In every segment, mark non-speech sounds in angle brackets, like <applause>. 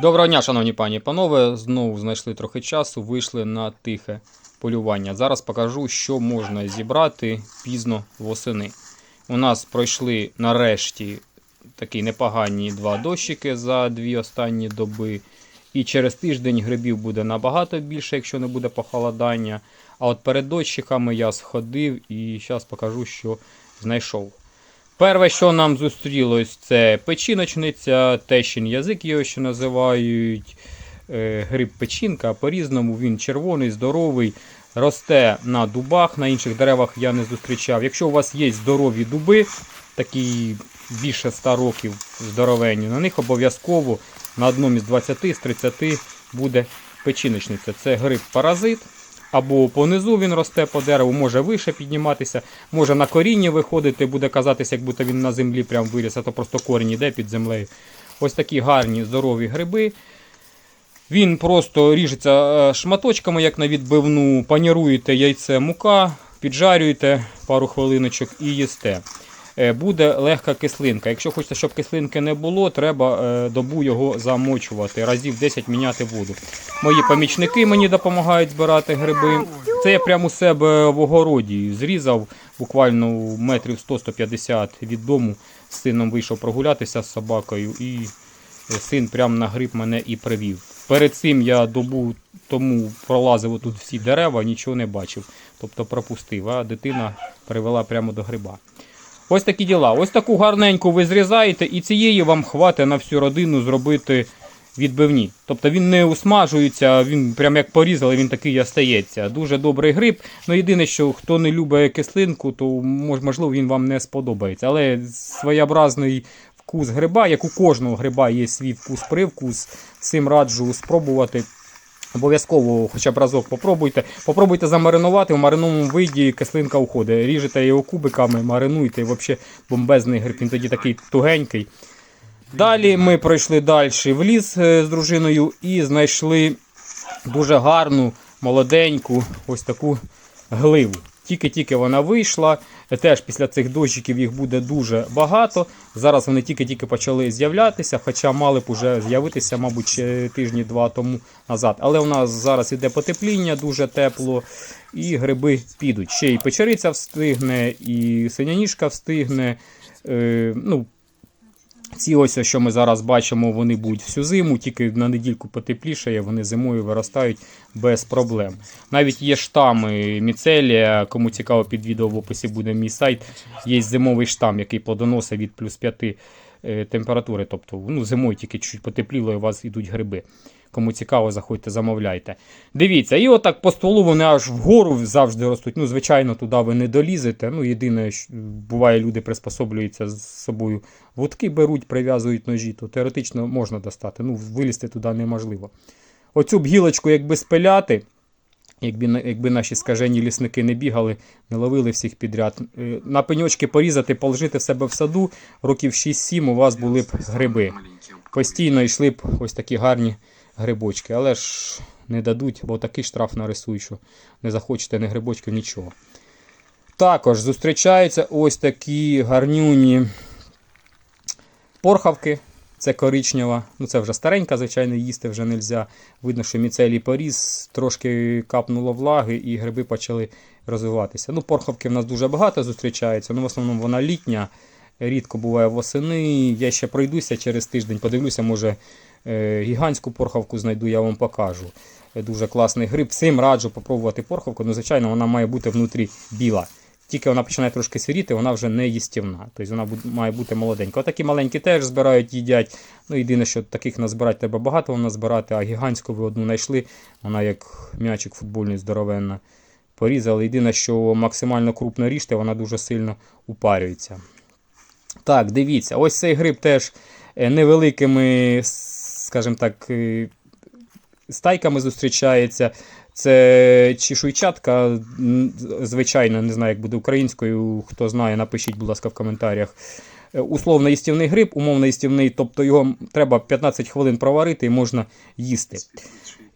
Доброго дня, шановні пані і панове. Знову знайшли трохи часу, вийшли на тихе полювання. Зараз покажу, що можна зібрати пізно восени. У нас пройшли нарешті такі непогані два дощики за дві останні доби. І через тиждень грибів буде набагато більше, якщо не буде похолодання. А от перед дощиками я сходив і зараз покажу, що знайшов. Перше, що нам зустрілось, це печіночниця, тещин язик його ще називають. Е, Гриб печінка. По-різному він червоний, здоровий, росте на дубах, на інших деревах я не зустрічав. Якщо у вас є здорові дуби, такі більше 100 років здоровенні, на них обов'язково на одному із 20 з 30 буде печіночниця. Це гриб паразит. Або понизу він росте по дереву, може вище підніматися, може на корінні виходити, буде казатися, як будто він на землі прям виріс, а то просто корінь йде під землею. Ось такі гарні здорові гриби. Він просто ріжеться е, шматочками, як на відбивну, паніруєте яйце мука, піджарюєте пару хвилиночок і їсте. Е, Буде легка кислинка. Якщо хочете, щоб кислинки не було, треба е, добу його замочувати, разів 10 міняти воду. Мої помічники мені допомагають збирати гриби. Це я прямо у себе в огороді зрізав буквально метрів 100-150 від дому. З сином вийшов прогулятися з собакою і син прямо на гриб мене і привів. Перед цим я добу тому пролазив тут всі дерева, нічого не бачив, тобто пропустив, а дитина привела прямо до гриба. Ось такі діла. Ось таку гарненьку ви зрізаєте, і цієї вам хватить на всю родину зробити відбивні. Тобто він не усмажується, він прям як порізали, він такий остається. Дуже добрий гриб. Ну єдине, що хто не любить кислинку, то можливо він вам не сподобається. Але своєобразний вкус гриба, як у кожного гриба є свій вкус привкус, цим раджу спробувати. Обов'язково хоча б разок попробуйте. Попробуйте замаринувати, в мариновому виді кислинка уходить. Ріжете його кубиками, маринуйте, взагалі бомбезний гриб, він тоді такий тугенький. Далі ми пройшли далі в ліс е, з дружиною і знайшли дуже гарну, молоденьку, ось таку гливу. Тільки-тільки вона вийшла. Е, Теж після цих дощиків їх буде дуже багато. Зараз вони тільки-тільки почали з'являтися, хоча мали б уже з'явитися, мабуть, ще тижні два тому назад. Але у нас зараз іде потепління, дуже тепло, і гриби підуть. Ще і печериця встигне, і синяніжка встигне. Е, ну, ці ось, що ми зараз бачимо, вони будуть всю зиму, тільки на недільку потеплішає, вони зимою виростають без проблем. Навіть є штами міцелія, кому цікаво, під відео в описі буде мій сайт. Є зимовий штам, який плодоносить від плюс 5 е, температури. Тобто ну, зимою тільки чуть потепліло і у вас йдуть гриби. Кому цікаво, заходьте, замовляйте. Дивіться, і отак по стволу вони аж вгору завжди ростуть. Ну, звичайно, туди ви не долізете. Ну, єдине, що буває, люди приспособлюються з собою. Вудки беруть, прив'язують ножі, то теоретично можна достати. Ну, вилізти туди неможливо. Оцю б гілочку, якби спиляти, якби, якби наші скажені лісники не бігали, не ловили всіх підряд. е, На пеньочки порізати, положити в себе в саду, років 6-7 у вас були б гриби. Постійно йшли б ось такі гарні грибочки, але ж не дадуть, бо такий штраф нарисують, що не захочете ні грибочків, нічого. Також зустрічаються ось такі гарнюні порхавки. Це коричнева, ну це вже старенька, звичайно, їсти вже не можна. Видно, що міцелій поріс, трошки капнуло влаги і гриби почали розвиватися. Ну, порхавки в нас дуже багато зустрічається, ну в основному вона літня, рідко буває восени. Я ще пройдуся через тиждень, подивлюся, може е, гігантську порхавку знайду, я вам покажу. Е, Дуже класний гриб. Всім раджу попробувати порхавку. Ну, звичайно, вона має бути внутрі біла. Тільки вона починає трошки сиріти, вона вже не їстівна. Тобто вона має бути молоденька. Отакі маленькі теж збирають, їдять. Ну, єдине, що таких назбирати треба багато назбирати, а гігантську ви одну знайшли, вона як м'ячик футбольний здоровенна. Порізали. Єдине, що максимально крупно ріжте, вона дуже сильно упарюється. Так, дивіться, ось цей гриб теж е, невеликими, скажімо так, е, стайками зустрічається. Це чешуйчатка, звичайно, не знаю, як буде українською. Хто знає, напишіть, будь ласка, в коментарях. Е, Условно їстівний гриб, умовно їстівний, тобто його треба 15 хвилин проварити і можна їсти.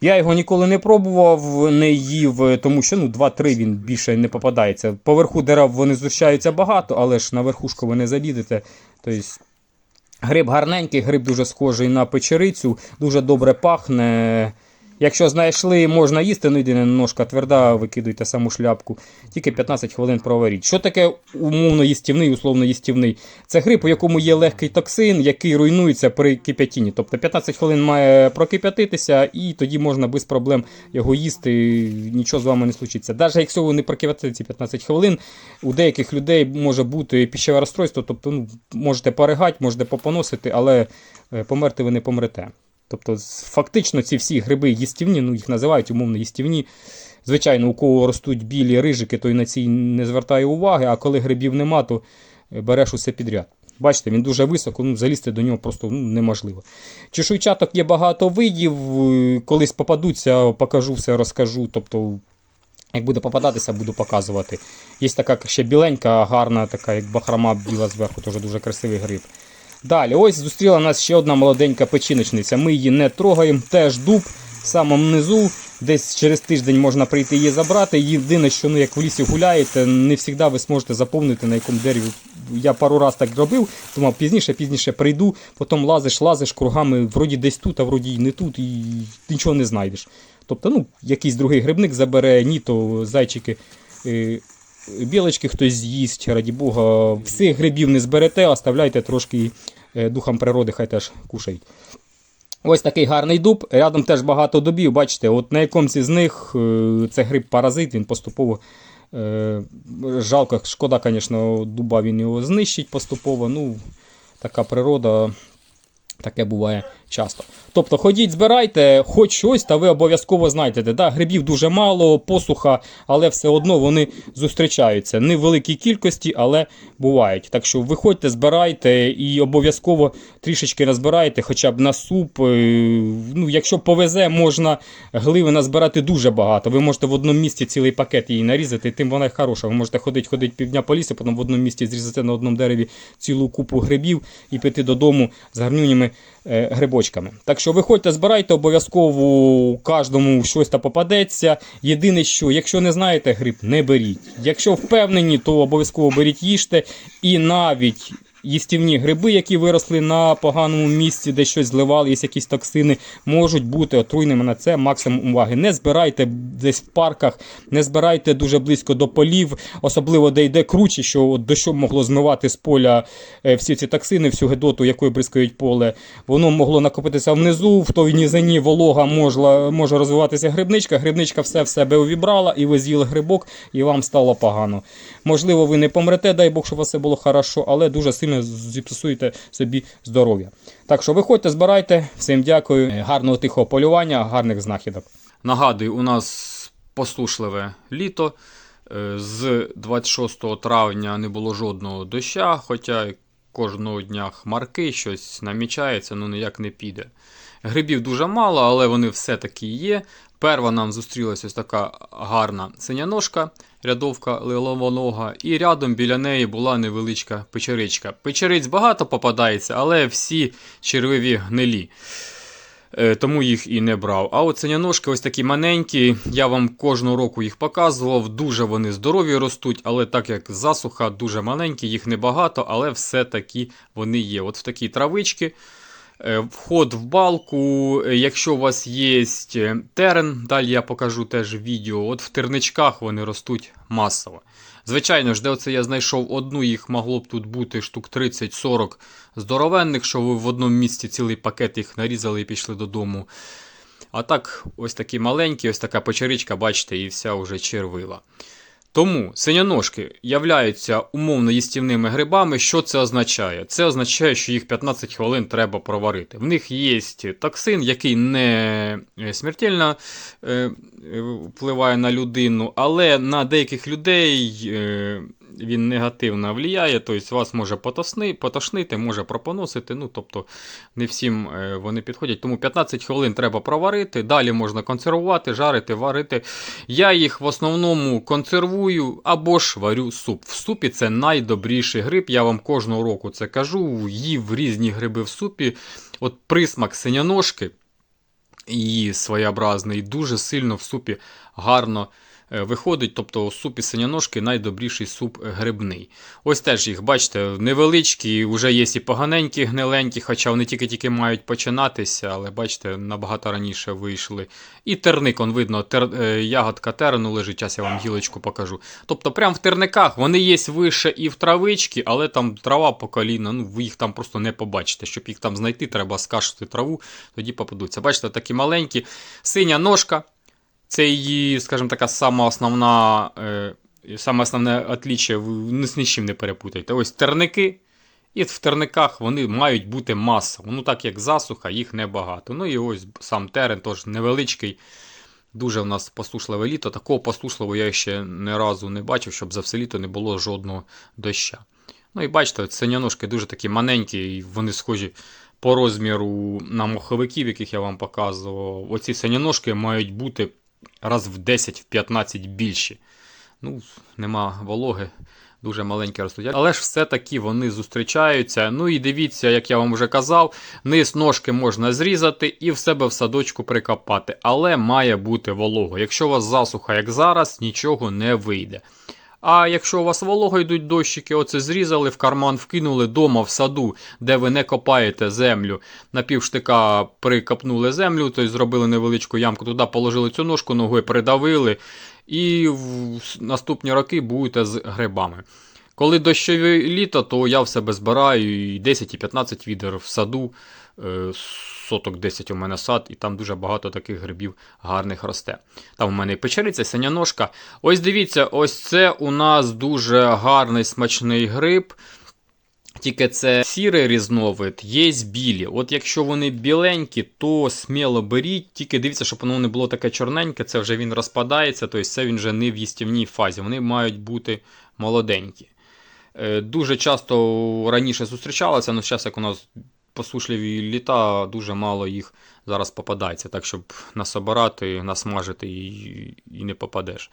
Я його ніколи не пробував, не їв, тому що ну, 2-3 він більше не попадається. Поверху дерев вони зустрічаються багато, але ж на верхушку ви не залізете. Тобто Гриб гарненький, гриб дуже схожий на печерицю, дуже добре пахне. Якщо знайшли, можна їсти, ну єдине ножка тверда, викидуйте саму шляпку. Тільки 15 хвилин проваріть. Що таке умовно їстівний, условно їстівний? Це гриб, у якому є легкий токсин, який руйнується при кип'ятінні. Тобто 15 хвилин має прокип'ятитися, і тоді можна без проблем його їсти, нічого з вами не случиться. Навіть якщо ви не прокип'ятите ці 15 хвилин, у деяких людей може бути пищеве розстройство, тобто ну, можете поригати, можете попоносити, але е, померти ви не помрете. Тобто, фактично, ці всі гриби їстівні, ну їх називають умовно їстівні. Звичайно, у кого ростуть білі рижики, той на ці не звертає уваги, а коли грибів нема, то е, береш усе підряд. Бачите, він дуже високо, ну, залізти до нього просто ну, неможливо. Чешуйчаток є багато видів, е, колись попадуться, покажу все, розкажу. Тобто, як буде попадатися, буду показувати. Є така ще біленька, гарна, така, як бахрома біла зверху, теж дуже красивий гриб. Далі, ось зустріла нас ще одна молоденька печіночниця. Ми її не трогаємо, теж дуб в самому низу. Десь через тиждень можна прийти її забрати. Єдине, що ну, як в лісі гуляєте, не завжди ви зможете заповнити на якому дереві. Я пару раз так робив, думав, пізніше, пізніше прийду, потім лазиш, лазиш кругами, вроді десь тут, а вроді й не тут, і нічого не знайдеш. Тобто, ну, якийсь другий грибник забере, ні, то зайчики. Білочки хтось з'їсть, раді Бога, всіх грибів не зберете, оставляйте трошки е, духам природи, хай теж кушають. Ось такий гарний дуб. Рядом теж багато дубів. Бачите, от на якомусь з них е, це гриб паразит, він поступово. е, Жалко, шкода, звісно, дуба він його знищить поступово. Ну, така природа, таке буває часто. Тобто ходіть, збирайте хоч щось, та ви обов'язково знайдете. Да, грибів дуже мало, посуха, але все одно вони зустрічаються. Не в великій кількості, але бувають. Так що виходьте, збирайте і обов'язково трішечки назбирайте, хоча б на суп. Е, Ну, якщо повезе, можна гливи назбирати дуже багато. Ви можете в одному місці цілий пакет її нарізати, тим вона хороша. Ви можете ходити ходити півдня по лісу, потім в одному місці зрізати на одному дереві цілу купу грибів і піти додому з гарнюніми е, грибочками. Так що виходьте, збирайте, обов'язково кожному щось та попадеться. Єдине, що якщо не знаєте гриб, не беріть. Якщо впевнені, то обов'язково беріть їжте. І навіть їстівні гриби, які виросли на поганому місці, де щось зливали, якісь токсини, можуть бути отруйними на це максимум уваги. Не збирайте десь в парках, не збирайте дуже близько до полів, особливо де йде круче, що от дощом могло змивати з поля е, всі ці токсини, всю гедоту, якою бризкають поле. Воно могло накопитися внизу, в той низині волога можла, може розвиватися грибничка. Грибничка все в себе увібрала, і ви з'їли грибок, і вам стало погано. Можливо, ви не помрете, дай Бог, щоб у вас все було хорошо, але дуже сильно зіпсуєте собі здоров'я. Так що виходьте, збирайте. Всім дякую. Гарного тихого полювання, гарних знахідок. Нагадую, у нас послушливе літо. Е, З 26 травня не було жодного доща, хоча кожного дня хмарки, щось намічається, ну ніяк не піде. Грибів дуже мало, але вони все-таки є. Перва нам зустрілася ось така гарна синяножка, рядовка лиловонога, і рядом біля неї була невеличка печеричка. Печериць багато попадається, але всі червиві гнилі. Е, Тому їх і не брав. А от синяножки ось такі маленькі. Я вам кожного року їх показував. Дуже вони здорові ростуть, але так як засуха, дуже маленькі, їх небагато, але все-таки вони є. От в такі травички. Е, Вход в балку, е, якщо у вас є терен, далі я покажу теж відео. От в терничках вони ростуть масово. Звичайно ж, де оце я знайшов одну, їх могло б тут бути штук 30-40 здоровенних, що ви в одному місці цілий пакет їх нарізали і пішли додому. А так, ось такі маленькі, ось така печеричка, бачите, і вся вже червила. Тому синяножки являються умовно їстівними грибами. Що це означає? Це означає, що їх 15 хвилин треба проварити. В них є токсин, який не е, смертельно е, е, впливає на людину, але на деяких людей він негативно впливає, тобто вас може потошнити, може пропоносити. Ну, тобто не всім е, вони підходять. Тому 15 хвилин треба проварити. Далі можна консервувати, жарити, варити. Я їх в основному консервую або ж варю суп. В супі це найдобріший гриб. Я вам кожного року це кажу. Їв різні гриби в супі. От присмак синяножки її своєобразний, дуже сильно в супі гарно виходить. Тобто суп із синяножки найдобріший суп грибний. Ось теж їх, бачите, невеличкі, вже є і поганенькі, гниленькі, хоча вони тільки-тільки мають починатися, але бачите, набагато раніше вийшли. І терник, он видно, тер, е, ягодка терну лежить, зараз я вам гілочку покажу. Тобто, прямо в терниках вони є вище і в травичці, але там трава по коліна, ну ви їх там просто не побачите. Щоб їх там знайти, треба скашити траву, тоді попадуться. Бачите, такі маленькі, синя ножка. Це її, скажімо така, сама основна, е, саме основне отліччя, ви з нічим не перепутайте. Ось терники. І в терниках вони мають бути масово. Ну так як засуха, їх небагато. Ну і ось сам терен теж невеличкий. Дуже в нас посушливе літо. Такого посушливого я ще не разу не бачив, щоб за все літо не було жодного доща. Ну і бачите, синяножки дуже такі маленькі, і вони схожі по розміру на моховиків, яких я вам показував. Оці синяножки мають бути раз в 10-15 більші. Ну, нема вологи, дуже маленьке ростуть. Але ж все-таки вони зустрічаються. Ну і дивіться, як я вам вже казав, низ ножки можна зрізати і в себе в садочку прикопати. Але має бути волого. Якщо у вас засуха, як зараз, нічого не вийде. А якщо у вас волого йдуть дощики, оце зрізали, в карман вкинули дома в саду, де ви не копаєте землю, на півштика прикопнули землю, тобто зробили невеличку ямку, туди положили цю ножку, ногою придавили, і в наступні роки будете з грибами. Коли дощове літо, то я в себе збираю і 10 і 15 відер в саду, е, соток 10 у мене сад, і там дуже багато таких грибів гарних росте. Там у мене і печериця, синяножка. Ось дивіться, ось це у нас дуже гарний смачний гриб. Тільки це сірий різновид, є білі. От якщо вони біленькі, то сміло беріть. Тільки дивіться, щоб воно не було таке чорненьке, це вже він розпадається, тобто це він вже не в їстівній фазі. Вони мають бути молоденькі. Е, Дуже часто раніше зустрічалося, але зараз, як у нас посушливі літа, дуже мало їх зараз попадається. Так, щоб насобирати, насмажити і, і не попадеш.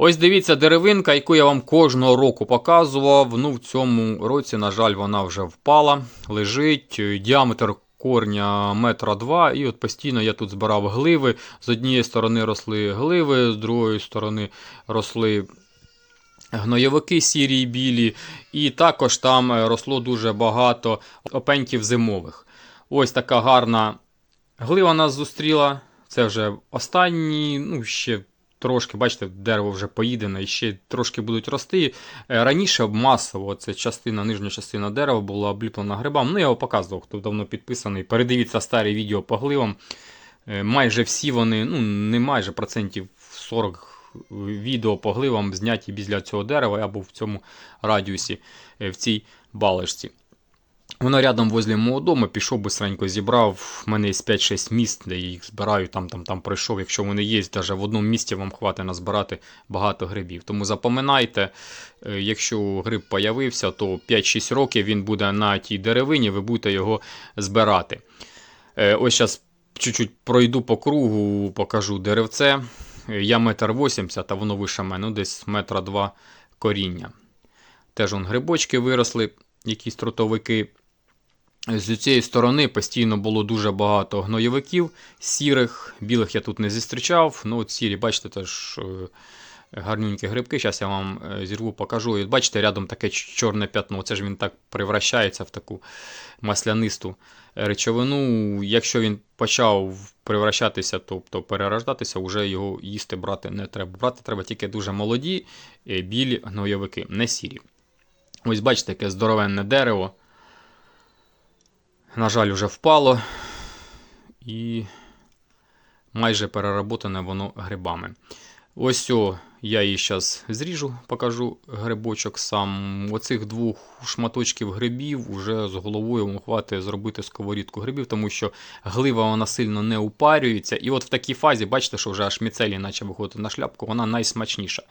Ось дивіться деревинка, яку я вам кожного року показував. Ну, в цьому році, на жаль, вона вже впала, лежить. Е, Діаметр корня метра два. І от постійно я тут збирав гливи. З однієї сторони росли гливи, з другої сторони росли гнойовики сірі і білі. І також там е, росло дуже багато опеньків зимових. Ось така гарна глива нас зустріла. Це вже останні, ну, ще трошки, бачите, дерево вже поїдене і ще трошки будуть рости. Е, Раніше масово це частина, нижня частина дерева була обліплена грибами. Ну, я його показував, хто давно підписаний. Передивіться старі відео по гливам. Е, Майже всі вони, ну не майже процентів 40 відео по гливам зняті біля цього дерева або в цьому радіусі, е, в цій балишці. Воно рядом возле мого дому, пішов бистренько зібрав. У мене є 5-6 міст, де я їх збираю, там там, там пройшов. Якщо вони є, навіть в одному місті вам хватить назбирати багато грибів. Тому запам'ятайте, е, якщо гриб появився, то 5-6 років він буде на тій деревині, ви будете його збирати. Е, Ось зараз чуть-чуть пройду по кругу, покажу деревце. Я метр 80, а воно вище мене, ну десь метра два коріння. Теж он грибочки виросли, якісь трутовики. З цієї сторони постійно було дуже багато гноєвиків сірих, білих я тут не зустрічав. Ну, от сірі, бачите, теж е, гарненькі грибки. Зараз я вам е, зірву покажу. І бачите, рядом таке чорне п'ятно. Це ж він так превращається в таку маслянисту речовину. Якщо він почав превращатися, тобто перерождатися, вже його їсти брати не треба. Брати треба тільки дуже молоді, е, білі гноєвики, не сірі. Ось бачите, яке здоровенне дерево. На жаль, вже впало. І майже переработане воно грибами. Ось о, я її зараз зріжу, покажу грибочок сам. Оцих двох шматочків грибів уже з головою хватить зробити сковорідку грибів, тому що глива вона сильно не упарюється. І от в такій фазі, бачите, що вже аж міцелі наче виходити на шляпку, вона найсмачніша.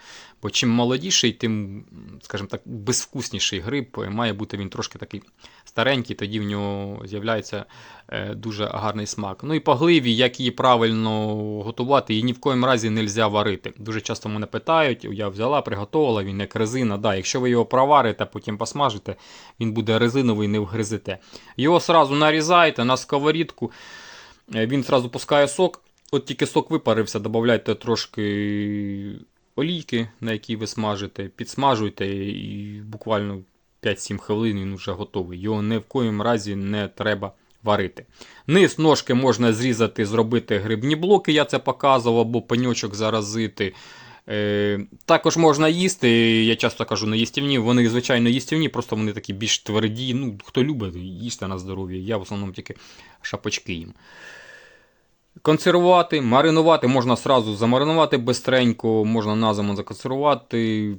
Бо чим молодіший, тим, скажімо так, безвкусніший гриб. Має бути він трошки такий старенький, тоді в нього з'являється е, дуже гарний смак. Ну і по гливі, як її правильно готувати, її ні в коїм разі не можна варити. Дуже часто мене питають, я взяла, приготувала, він як резина. Да, якщо ви його проварите, потім посмажите, він буде резиновий, не вгризете. Його сразу нарізаєте на сковорідку, е, він сразу пускає сок. От тільки сок випарився, додавайте трошки олійки, на якій ви смажите, підсмажуйте і буквально 5-7 хвилин він вже готовий. Його ні в коїм разі не треба варити. Низ ножки можна зрізати, зробити грибні блоки, я це показував, або пеньочок заразити. Е, також можна їсти, я часто кажу, не їстівні, вони, звичайно, їстівні, просто вони такі більш тверді. Ну, Хто любить, їсти на здоров'я. Я в основному тільки шапочки їм. Консервувати, маринувати, можна сразу замаринувати бистренько, можна на зиму законсервувати.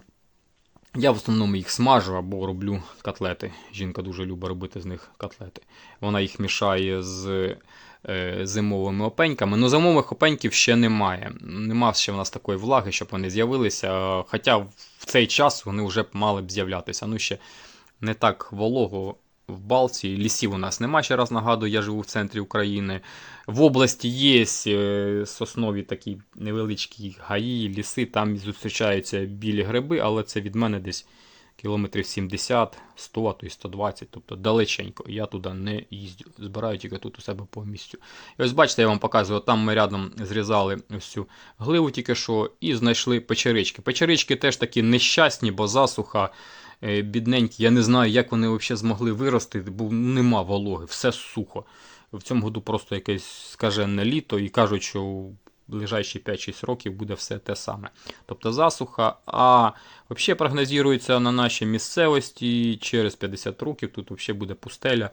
Я в основному їх смажу або роблю котлети. Жінка дуже любить робити з них котлети. Вона їх мішає з зимовими опеньками. Ну, зимових опеньків ще немає. Нема ще в нас такої влаги, щоб вони з'явилися. Хоча в цей час вони вже мали б з'являтися. Ну, ще не так волого в Балці. Лісів у нас нема, ще раз нагадую, я живу в центрі України. В області є е, соснові такі невеличкі гаї, ліси, там зустрічаються білі гриби, але це від мене десь кілометрів 70, 100, а то й 120, тобто далеченько. Я туди не їздю. Збираю тільки тут у себе по місцю. І ось бачите, я вам показую, там ми рядом зрізали ось цю гливу тільки що і знайшли печерички. Печерички теж такі нещасні, бо засуха. е, Бідненькі, я не знаю, як вони взагалі змогли вирости, бо нема вологи, все сухо. В цьому году просто якесь скажене літо і кажуть, що ближайші 5-6 років буде все те саме. Тобто засуха. А взагалі прогнозується на нашій місцевості через 50 років тут взагалі буде пустеля.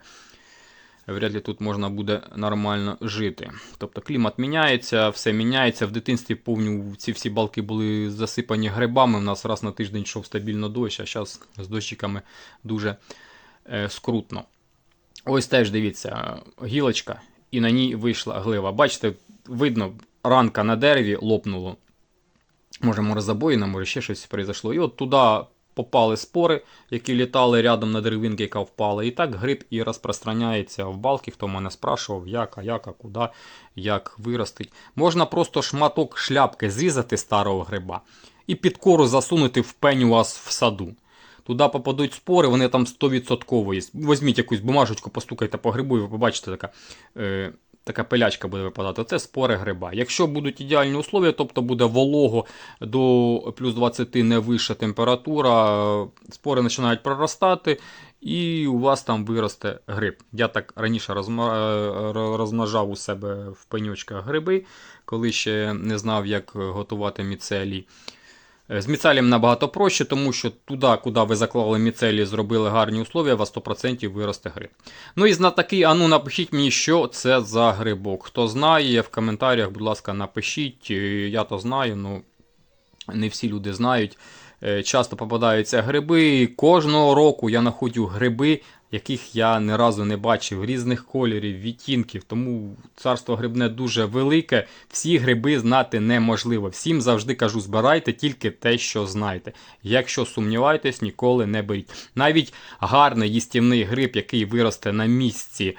Вряд ли тут можна буде нормально жити. Тобто клімат міняється, все міняється. В дитинстві повню ці всі балки були засипані грибами. У нас раз на тиждень йшов стабільно дощ, а зараз з дощиками дуже е, скрутно. Ось теж дивіться, гілочка, і на ній вийшла глива. Бачите, видно, ранка на дереві лопнуло. Може, морозобоїна, може ще щось произошло. І от туди попали спори, які літали рядом на деревинки, яка впала. І так гриб і розпространяється в балки. Хто мене спрашував, як, а як, а куди, як виростить. Можна просто шматок шляпки зрізати старого гриба і під кору засунути в пень у вас в саду. Туди попадуть спори, вони там 100% є. Візьміть якусь бумажечку, постукайте по грибу, і ви побачите, така, е, така пилячка буде випадати. Це спори гриба. Якщо будуть ідеальні условия, тобто буде волого до плюс 20 не вища температура, спори починають проростати. І у вас там виросте гриб. Я так раніше е, ро- розмножав у себе в пеньочках гриби, коли ще не знав, як готувати міцелій. Е, З міцелієм набагато проще, тому що туди, куди ви заклали міцелій, зробили гарні условия, у вас 100% виросте гриб. Ну і знатоки, а ну напишіть мені, що це за грибок. Хто знає, в коментарях, будь ласка, напишіть. Е, Я то знаю, ну не всі люди знають. Е, Часто попадаються гриби. Кожного року я знаходжу гриби, яких я ні разу не бачив, різних кольорів, відтінків. Тому царство грибне дуже велике. Всі гриби знати неможливо. Всім завжди кажу, збирайте тільки те, що знаєте. Якщо сумніваєтесь, ніколи не беріть. Навіть гарний їстівний гриб, який виросте на місці.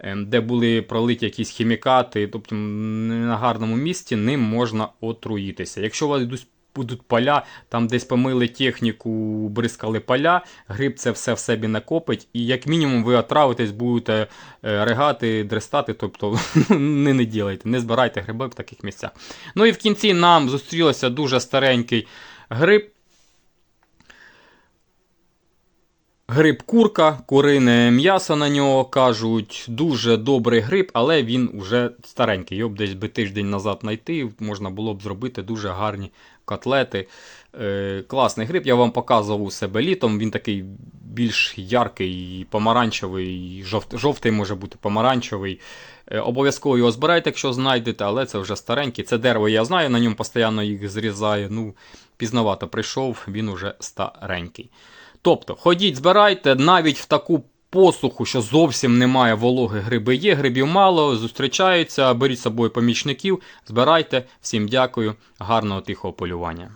ем, Де були пролиті якісь хімікати, тобто не на гарному місці, ним можна отруїтися. Якщо у вас йдуть будуть поля, там десь помили техніку, бризкали поля, гриб це все в себе накопить, і як мінімум ви отравитесь, будете е, ригати, дрестати, тобто <laughs> не, не ділайте, не збирайте гриби в таких місцях. Ну і в кінці нам зустрілося дуже старенький гриб. Гриб курка, курине м'ясо на нього кажуть. Дуже добрий гриб, але він уже старенький. Його б десь би тиждень назад знайти, можна було б зробити дуже гарні котлети. Е, класний гриб, я вам показував у себе літом. Він такий більш яркий, помаранчевий, жовт, жовтий може бути помаранчевий. Е, обов'язково його збирайте, якщо знайдете, але це вже старенький. Це дерево я знаю, на ньому постійно їх зрізаю. Ну, пізновато прийшов, він уже старенький. Тобто, ходіть, збирайте навіть в таку посуху, що зовсім немає вологи гриби є, грибів мало, зустрічаються, беріть з собою помічників, збирайте. Всім дякую, гарного тихого полювання.